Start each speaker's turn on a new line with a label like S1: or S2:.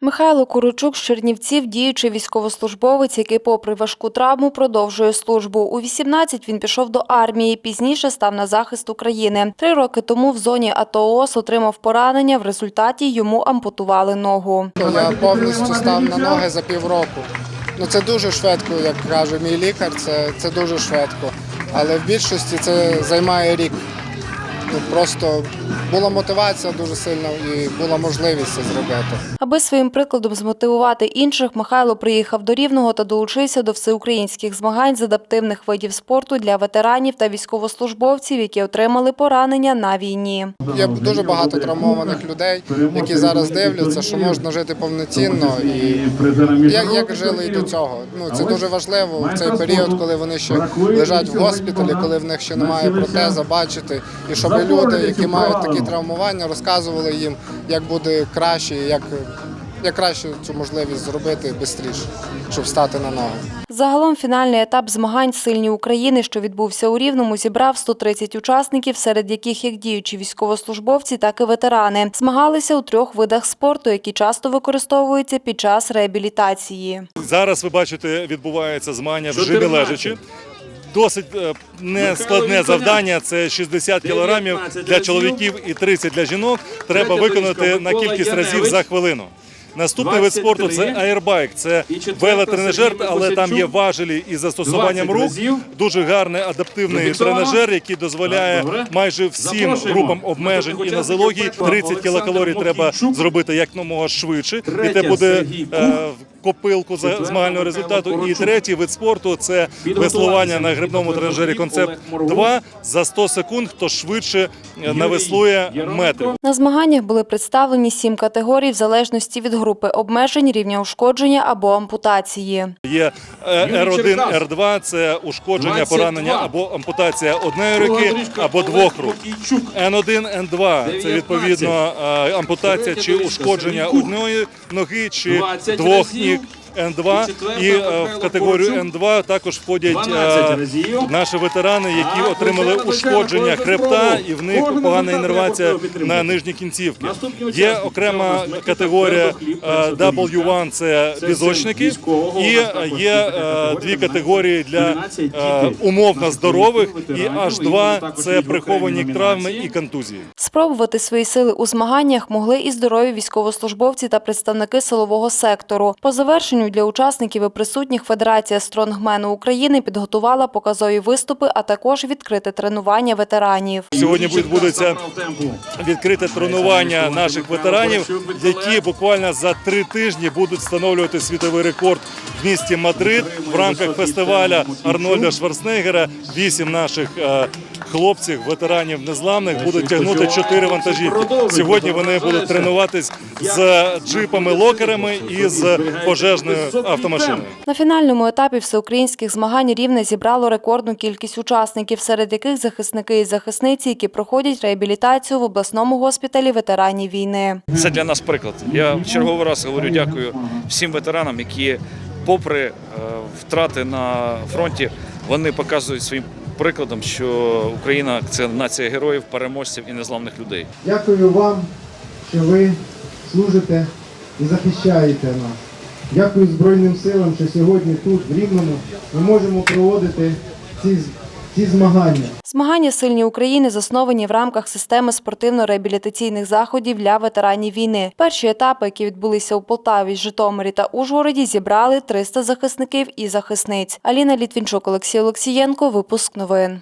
S1: Михайло Курочук з Чернівців – діючий військовослужбовець, який попри важку травму продовжує службу. У 18 він пішов до армії, пізніше став на захист України. Три роки тому в зоні АТО ООС отримав поранення, в результаті йому ампутували ногу.
S2: Я повністю став на ноги за півроку. Ну це дуже швидко, як каже мій лікар, це, це дуже швидко. Але в більшості це займає рік. Ну, просто була мотивація дуже сильна і була можливість це зробити.
S1: Аби своїм прикладом змотивувати інших, Михайло приїхав до Рівного та долучився до всеукраїнських змагань з адаптивних видів спорту для ветеранів та військовослужбовців, які отримали поранення на війні.
S2: Є дуже багато травмованих людей, які зараз дивляться, що можна жити повноцінно і як, як жили і до цього. Ну це дуже важливо в цей період, коли вони ще лежать в госпіталі, коли в них ще немає протеза, бачити, і щоб люди, які мають такі травмування, розказували їм, як буде краще, як, як краще цю можливість зробити швидше, щоб стати на ноги.
S1: Загалом фінальний етап змагань «Сильні України», що відбувся у Рівному, зібрав 130 учасників, серед яких як діючі військовослужбовці, так і ветерани. Змагалися у трьох видах спорту, які часто використовуються під час реабілітації.
S3: Зараз ви бачите, відбувається змагання в жимі лежачі. Досить е, нескладне завдання. Це 60 кілограмів для чоловіків і 30 для жінок. Треба виконати на кількість разів за хвилину. Наступний вид спорту це аербайк. Це велотренажер, але там є важелі із застосуванням рук. Дуже гарний адаптивний тренажер, який дозволяє майже всім групам обмежень і нозології. 30 кілокалорій треба зробити якомога швидше, і це буде копилку за змагального результату. І третій вид спорту це веслування на грибному тренажері концепт 2 за 100 секунд. Хто швидше е, навеслує метрів.
S1: На змаганнях були представлені сім категорій в залежності від групи обмежень, рівня ушкодження або ампутації.
S3: Є е, R1, R2 – це ушкодження, поранення або ампутація одної руки або двох рук. N1, N2 – це відповідно е, ампутація чи ушкодження одної ноги чи двох ніг. Rate N2 і е, в категорію N2 також входять е, наші ветерани, які отримали ушкодження хребта, і в них погана іннервація на нижні кінцівки. Є окрема категорія е, W1 – це візочники, і є е, дві категорії для е, умовно здорових, і H2 – це приховані травми і контузії.
S1: Спробувати свої сили у змаганнях могли і здорові військовослужбовці та представники силового сектору. По завершенню для учасників і присутніх Федерація стронгмену України підготувала показові виступи, а також відкрите тренування ветеранів.
S3: Сьогодні відбудеться відкрите тренування наших ветеранів, які буквально за три тижні будуть встановлювати світовий рекорд в місті Мадрид в рамках фестиваля Арнольда Шварценеггера. Вісім наших е, хлопців, ветеранів незламних, будуть тягнути чотири вантажівки. Сьогодні вони будуть тренуватись з джипами-локерами і з пожежною автомашиною.
S1: На фінальному етапі всеукраїнських змагань Рівне зібрало рекордну кількість учасників, серед яких захисники і захисниці, які проходять реабілітацію в обласному госпіталі ветеранів війни.
S4: Це для нас приклад. Я в черговий раз говорю дякую всім ветеранам, які, попри е, втрати на фронті, вони показують своїм прикладом, що Україна це нація героїв, переможців і незламних людей.
S5: Дякую вам, що ви служите і захищаєте нас. Дякую Збройним силам, що сьогодні тут, в Рівному, ми можемо проводити ці, ці змагання.
S1: Змагання «Сильні України» засновані в рамках системи спортивно-реабілітаційних заходів для ветеранів війни. Перші етапи, які відбулися у Полтаві, Житомирі та Ужгороді, зібрали 300 захисників і захисниць. Аліна Літвінчук, Олексій Олексієнко. Випуск новин.